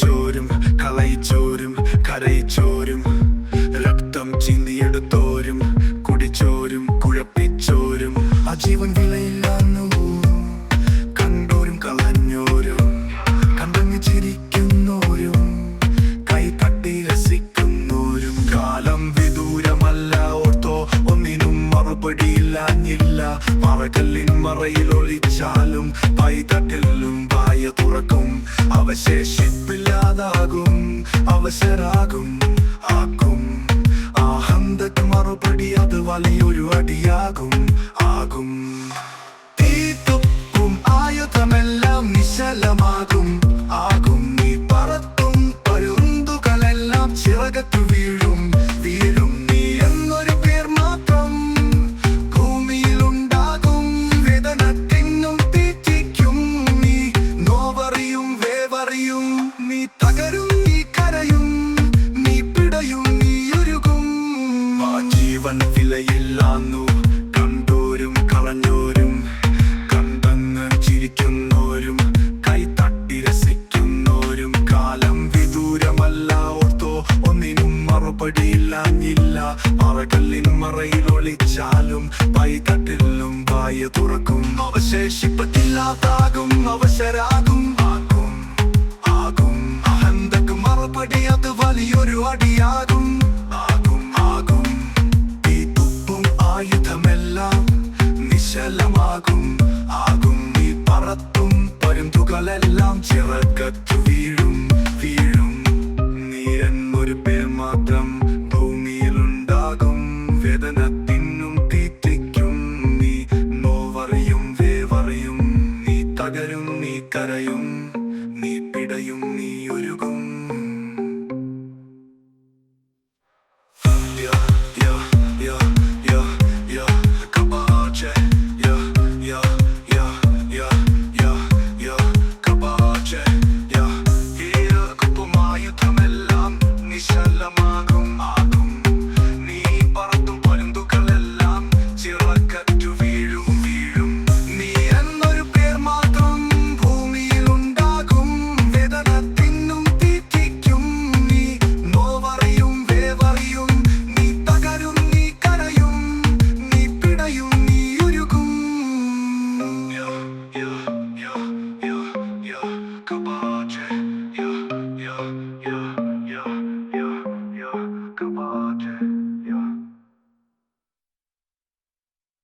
ചോരും കളയി ചോരും കരയി ചോരും. രക്തം ചിന്തിയെടുത്തോരും കുടിച്ചോരും കുഴപ്പിച്ചോരും ആ ജീവൻ വിലയില്ലാന്നു കണ്ടോരും കളഞ്ഞോരും. ചിരിക്കുന്നോരും കൈ തട്ടി രസിക്കുന്നോരും. കാലം മറയിൽ ഒളിച്ചാലും പൈതട്ടിലും വായ തുറക്കും. അവശേഷിപ്പ് അവശേഷിപ്പില്ലാതാകും അവസരാകും ആക്കും. ആഹന്തക്ക് മറുപടി അത് വലിയൊരു അടിയാകും ആകും. തീത്തുപ്പും ആയുധമെല്ലാം നിശലമാകും ആകും. നീ പറത്തും പരുന്തുകളെല്ലാം ചിറകത്തു ജീവൻ വിലയില്ലാന്നു. കണ്ടോരും കളഞ്ഞോരും കണ്ടങ്ങ് ചിരിക്കുന്നോരും കൈത്തട്ടി രസിക്കുന്നോരും. കാലം വിദൂരമല്ല ഓർത്തോ ഒന്നിനും മറുപടിയില്ലാഞ്ഞില്ല. മറകല്ലിനും മറയിൽ ഒളിച്ചാലും പൈതട്ടിലും വായ തുറക്കും. അവശേഷിപ്പത്തില്ലാതാകും അവശരാകും ആകും ആകും. അഹന്തക്ക് മറുപടി അത് വലിയൊരു അടിയാകും നിശ്ചലമാകും ആകും നീ പറത്തും. പരുന്തുകളെല്ലാം ചിറക്കത്തും